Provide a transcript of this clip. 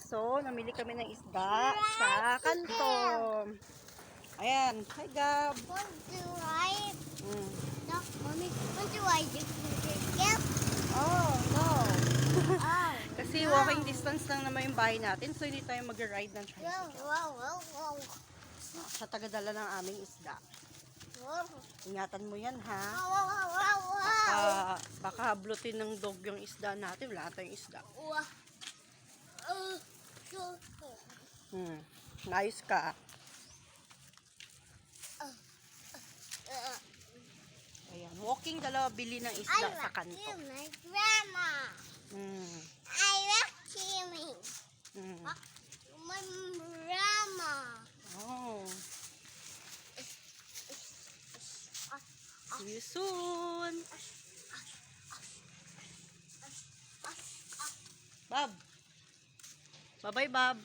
So, namili kami ng isda sa kanto. Ayan. Hi, Gab. Want to ride? Mm. No, mommy. Want to ride the Yep. Oh, no. Oh. Kasi walking distance lang naman yung bahay natin. So, hindi tayo mag-ride ng Wow, tricycle. wow, wow, wow. Sa tagadala ng aming isda. Wow, Ingatan mo yan, ha? wow, wow, wow, wow. Baka, baka hablutin ng dog yung isda natin. Wala tayong isda. Wow. Uh, Hmm. Nice ka. uh, Ayan. Walking dalawa bili ng I isda sa kanto. you, my grandma. Hmm. I like swimming. Hmm. My grandma. Oh. See you soon. Bye-bye, Bob.